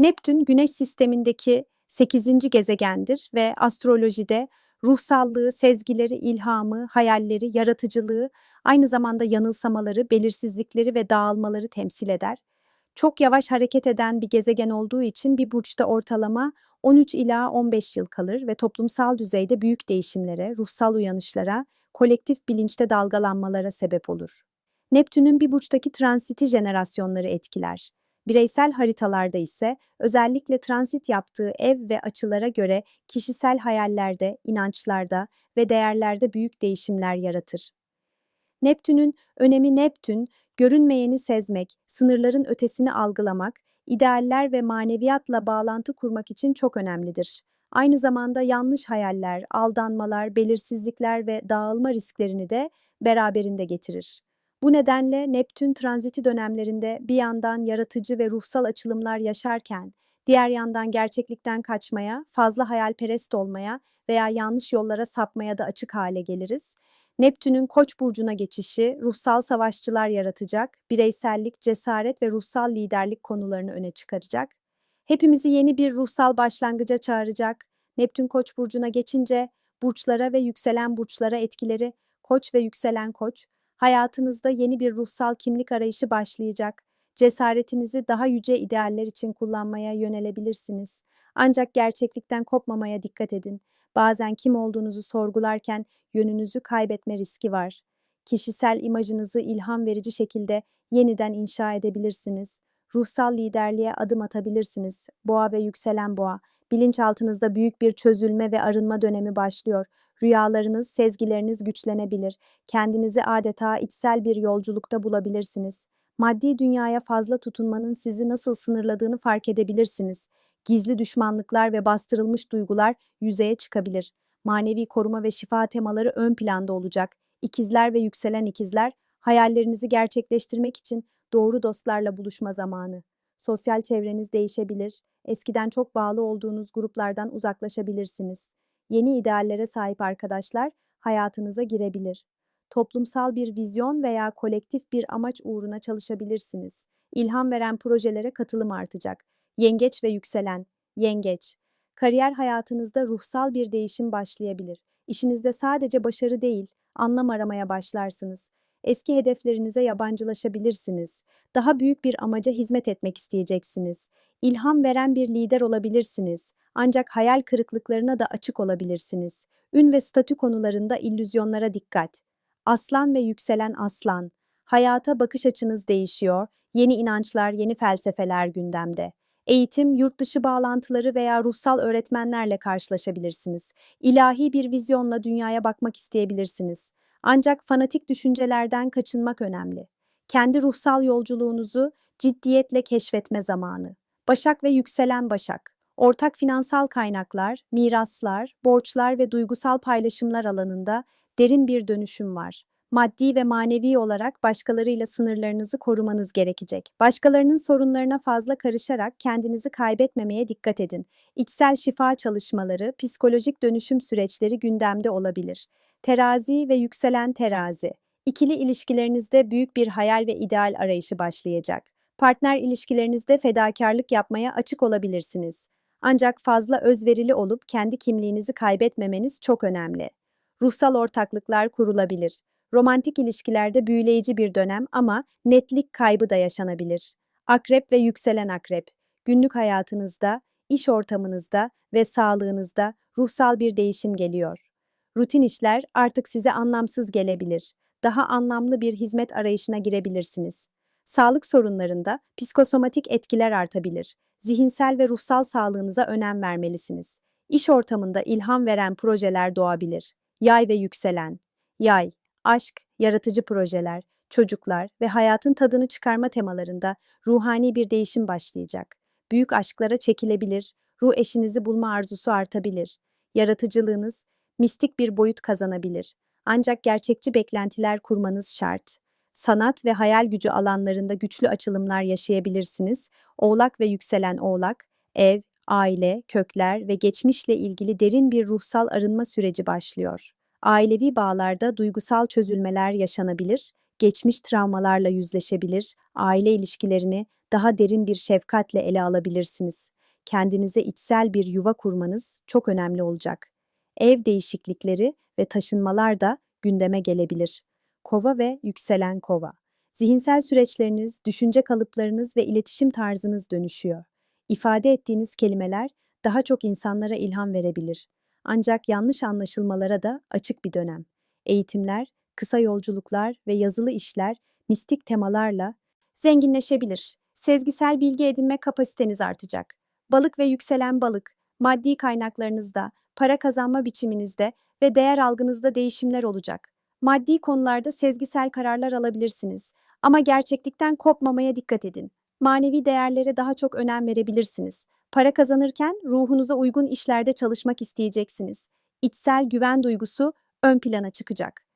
Neptün Güneş sistemindeki 8. gezegendir ve astrolojide ruhsallığı, sezgileri, ilhamı, hayalleri, yaratıcılığı, aynı zamanda yanılsamaları, belirsizlikleri ve dağılmaları temsil eder. Çok yavaş hareket eden bir gezegen olduğu için bir burçta ortalama 13 ila 15 yıl kalır ve toplumsal düzeyde büyük değişimlere, ruhsal uyanışlara, kolektif bilinçte dalgalanmalara sebep olur. Neptün'ün bir burçtaki transiti jenerasyonları etkiler. Bireysel haritalarda ise özellikle transit yaptığı ev ve açılara göre kişisel hayallerde, inançlarda ve değerlerde büyük değişimler yaratır. Neptün'ün önemi Neptün, görünmeyeni sezmek, sınırların ötesini algılamak, idealler ve maneviyatla bağlantı kurmak için çok önemlidir. Aynı zamanda yanlış hayaller, aldanmalar, belirsizlikler ve dağılma risklerini de beraberinde getirir. Bu nedenle Neptün transiti dönemlerinde bir yandan yaratıcı ve ruhsal açılımlar yaşarken, diğer yandan gerçeklikten kaçmaya, fazla hayalperest olmaya veya yanlış yollara sapmaya da açık hale geliriz. Neptün'ün Koç burcuna geçişi ruhsal savaşçılar yaratacak, bireysellik, cesaret ve ruhsal liderlik konularını öne çıkaracak. Hepimizi yeni bir ruhsal başlangıca çağıracak. Neptün Koç burcuna geçince burçlara ve yükselen burçlara etkileri Koç ve yükselen Koç hayatınızda yeni bir ruhsal kimlik arayışı başlayacak. Cesaretinizi daha yüce idealler için kullanmaya yönelebilirsiniz. Ancak gerçeklikten kopmamaya dikkat edin. Bazen kim olduğunuzu sorgularken yönünüzü kaybetme riski var. Kişisel imajınızı ilham verici şekilde yeniden inşa edebilirsiniz. Ruhsal liderliğe adım atabilirsiniz. Boğa ve yükselen boğa. Bilinçaltınızda büyük bir çözülme ve arınma dönemi başlıyor. Rüyalarınız, sezgileriniz güçlenebilir. Kendinizi adeta içsel bir yolculukta bulabilirsiniz. Maddi dünyaya fazla tutunmanın sizi nasıl sınırladığını fark edebilirsiniz. Gizli düşmanlıklar ve bastırılmış duygular yüzeye çıkabilir. Manevi koruma ve şifa temaları ön planda olacak. İkizler ve yükselen ikizler, hayallerinizi gerçekleştirmek için doğru dostlarla buluşma zamanı. Sosyal çevreniz değişebilir. Eskiden çok bağlı olduğunuz gruplardan uzaklaşabilirsiniz. Yeni ideallere sahip arkadaşlar hayatınıza girebilir. Toplumsal bir vizyon veya kolektif bir amaç uğruna çalışabilirsiniz. İlham veren projelere katılım artacak. Yengeç ve yükselen, yengeç. Kariyer hayatınızda ruhsal bir değişim başlayabilir. İşinizde sadece başarı değil, anlam aramaya başlarsınız. Eski hedeflerinize yabancılaşabilirsiniz. Daha büyük bir amaca hizmet etmek isteyeceksiniz. İlham veren bir lider olabilirsiniz. Ancak hayal kırıklıklarına da açık olabilirsiniz. Ün ve statü konularında illüzyonlara dikkat. Aslan ve yükselen aslan. Hayata bakış açınız değişiyor. Yeni inançlar, yeni felsefeler gündemde. Eğitim, yurt dışı bağlantıları veya ruhsal öğretmenlerle karşılaşabilirsiniz. İlahi bir vizyonla dünyaya bakmak isteyebilirsiniz. Ancak fanatik düşüncelerden kaçınmak önemli. Kendi ruhsal yolculuğunuzu ciddiyetle keşfetme zamanı. Başak ve yükselen Başak. Ortak finansal kaynaklar, miraslar, borçlar ve duygusal paylaşımlar alanında derin bir dönüşüm var. Maddi ve manevi olarak başkalarıyla sınırlarınızı korumanız gerekecek. Başkalarının sorunlarına fazla karışarak kendinizi kaybetmemeye dikkat edin. İçsel şifa çalışmaları, psikolojik dönüşüm süreçleri gündemde olabilir. Terazi ve yükselen terazi. İkili ilişkilerinizde büyük bir hayal ve ideal arayışı başlayacak. Partner ilişkilerinizde fedakarlık yapmaya açık olabilirsiniz. Ancak fazla özverili olup kendi kimliğinizi kaybetmemeniz çok önemli. Ruhsal ortaklıklar kurulabilir. Romantik ilişkilerde büyüleyici bir dönem ama netlik kaybı da yaşanabilir. Akrep ve yükselen akrep. Günlük hayatınızda, iş ortamınızda ve sağlığınızda ruhsal bir değişim geliyor. Rutin işler artık size anlamsız gelebilir. Daha anlamlı bir hizmet arayışına girebilirsiniz. Sağlık sorunlarında psikosomatik etkiler artabilir. Zihinsel ve ruhsal sağlığınıza önem vermelisiniz. İş ortamında ilham veren projeler doğabilir. Yay ve yükselen. Yay, aşk, yaratıcı projeler, çocuklar ve hayatın tadını çıkarma temalarında ruhani bir değişim başlayacak. Büyük aşklara çekilebilir, ruh eşinizi bulma arzusu artabilir. Yaratıcılığınız mistik bir boyut kazanabilir. Ancak gerçekçi beklentiler kurmanız şart. Sanat ve hayal gücü alanlarında güçlü açılımlar yaşayabilirsiniz. Oğlak ve yükselen oğlak, ev, aile, kökler ve geçmişle ilgili derin bir ruhsal arınma süreci başlıyor. Ailevi bağlarda duygusal çözülmeler yaşanabilir, geçmiş travmalarla yüzleşebilir, aile ilişkilerini daha derin bir şefkatle ele alabilirsiniz. Kendinize içsel bir yuva kurmanız çok önemli olacak. Ev değişiklikleri ve taşınmalar da gündeme gelebilir. Kova ve yükselen kova. Zihinsel süreçleriniz, düşünce kalıplarınız ve iletişim tarzınız dönüşüyor. İfade ettiğiniz kelimeler daha çok insanlara ilham verebilir. Ancak yanlış anlaşılmalara da açık bir dönem. Eğitimler, kısa yolculuklar ve yazılı işler mistik temalarla zenginleşebilir. Sezgisel bilgi edinme kapasiteniz artacak. Balık ve yükselen balık, maddi kaynaklarınızda, para kazanma biçiminizde ve değer algınızda değişimler olacak. Maddi konularda sezgisel kararlar alabilirsiniz ama gerçeklikten kopmamaya dikkat edin. Manevi değerlere daha çok önem verebilirsiniz. Para kazanırken ruhunuza uygun işlerde çalışmak isteyeceksiniz. İçsel güven duygusu ön plana çıkacak.